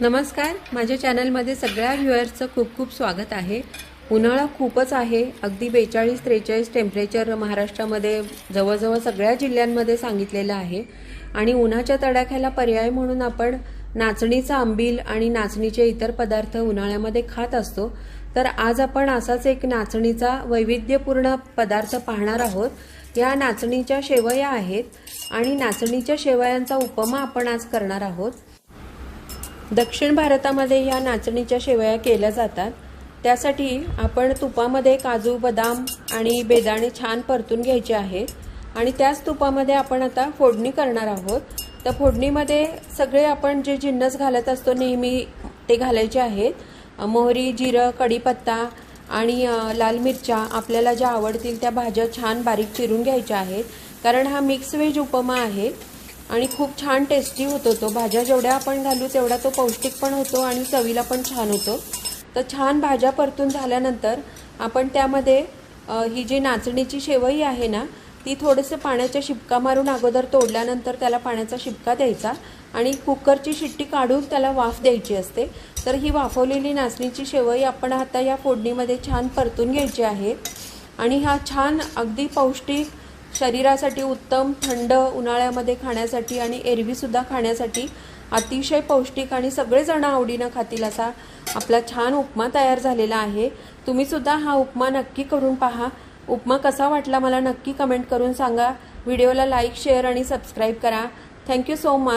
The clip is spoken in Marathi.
नमस्कार माझ्या चॅनलमध्ये सगळ्या व्ह्युअर्सचं खूप खूप स्वागत आहे. उन्हाळा खूपच आहे. अगदी बेचाळीस त्रेचाळीस टेम्परेचर महाराष्ट्रामध्ये जवळजवळ सगळ्या जिल्ह्यांमध्ये सांगितलेलं आहे. आणि उन्हाच्या तडाख्याला पर्याय म्हणून आपण नाचणीचा आंबील आणि नाचणीचे इतर पदार्थ उन्हाळ्यामध्ये खात असतो. तर आज आपण असाच एक नाचणीचा वैविध्यपूर्ण पदार्थ पाहणार आहोत. या नाचणीच्या शेवया आहेत आणि नाचणीच्या शेवयांचा उपमा आपण आज करणार आहोत. दक्षिण भारतामध्ये ह्या नाचणीच्या शेवया केल्या जातात. त्यासाठी आपण तुपामध्ये काजू बदाम आणि बेदाणे छान परतून घ्यायचे आहेत. आणि त्याच तुपामध्ये आपण आता फोडणी करणार आहोत. तर फोडणीमध्ये सगळे आपण जे जिन्नस घालत असतो नेहमी ते घालायचे आहेत. मोहरी जिरं कढीपत्ता आणि लाल मिरच्या आपल्याला ज्या आवडतील त्या भाज्या छान बारीक चिरून घ्यायच्या आहेत. कारण हा मिक्स व्हेज उपमा आहे. आणि खूप छान टेस्टी होतो तो. भाज्या जेवढ्या आपण घालू तेवढा तो पौष्टिक पण होतो आणि चवीला पण छान होतो. तर छान भाज्या परतून झाल्यानंतर आपण त्यामध्ये ही जी नाचणीची शेवई आहे ना ती थोडंसं पाण्याच्या शिपका मारून अगोदर तोडल्यानंतर त्याला पाण्याचा शिपका द्यायचा आणि कुकरची शिट्टी काढून त्याला वाफ द्यायची असते. तर ही वाफवलेली नाचणीची शेवई आपण आता या फोडणीमध्ये छान परतून घ्यायची आहे. आणि हा छान अगदी पौष्टिक शरीरासाठी उत्तम थंड उन्हाळ्यामध्ये खाण्यासाठी आणि एरवीसुद्धा खाण्यासाठी अतिशय पौष्टिक आणि सगळेजण आवडीनं खातील असा आपला छान उपमा तयार झालेला आहे. तुम्हीसुद्धा हा उपमा नक्की करून पहा. उपमा कसा वाटला मला नक्की कमेंट करून सांगा. व्हिडिओला लाईक शेअर आणि सबस्क्राईब करा. Thank you so much.